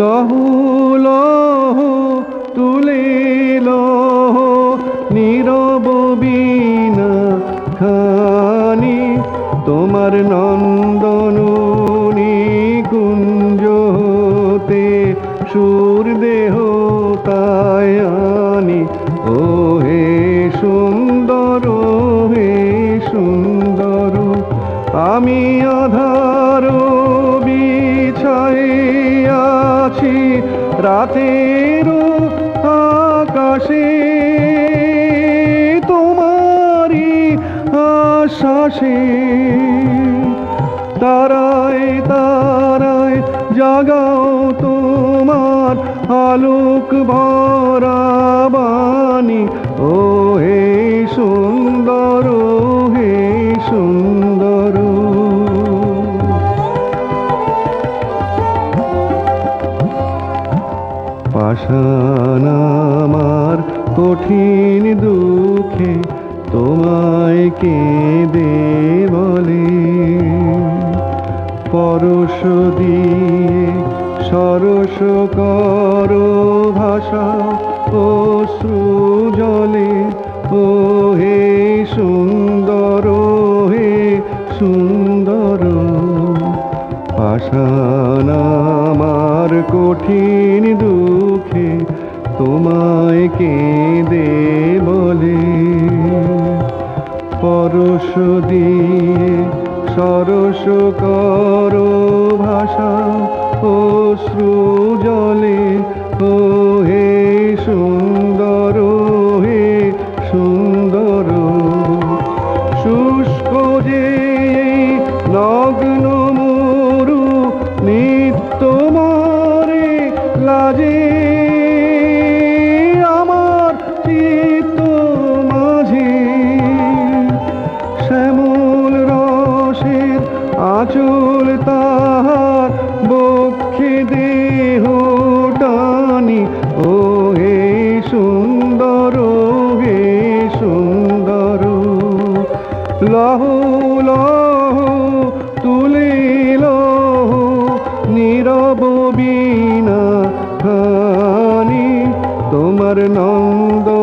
লহু, লহ তুলে লহ নীরব বীণা খানি, তোমার নন্দনুনি কুঞ্জ হতে সুর দেহ তায়ানি। ও হে সুন্দর হে সুন্দর, আমি বিছাইয়াছি রাতের আকাশে। তোমারি আশ্বাসে তারায় তারায় জাগাও তোমার আলোক ভরা বাণী। ও হে পাষাণ আমার কঠিন দুঃখে তোমায় কেঁদে বলে। পরশ দিয়ে সরস কর ভাষা ও জলে ও হে সুন্দর হে সুন্দর। পাষাণ আমার কঠিন দুঃখে কেঁদে বলে, পরশ দিয়ে সরস কর ভাষা, অশ্রু জলে ও হে সুন্দর হে সুন্দর। শুষ্ক যে নগ্ন মরু নিত্য মরে, লাজে লহু লহু তুলিল নীরব বিনা তোমার নন্দ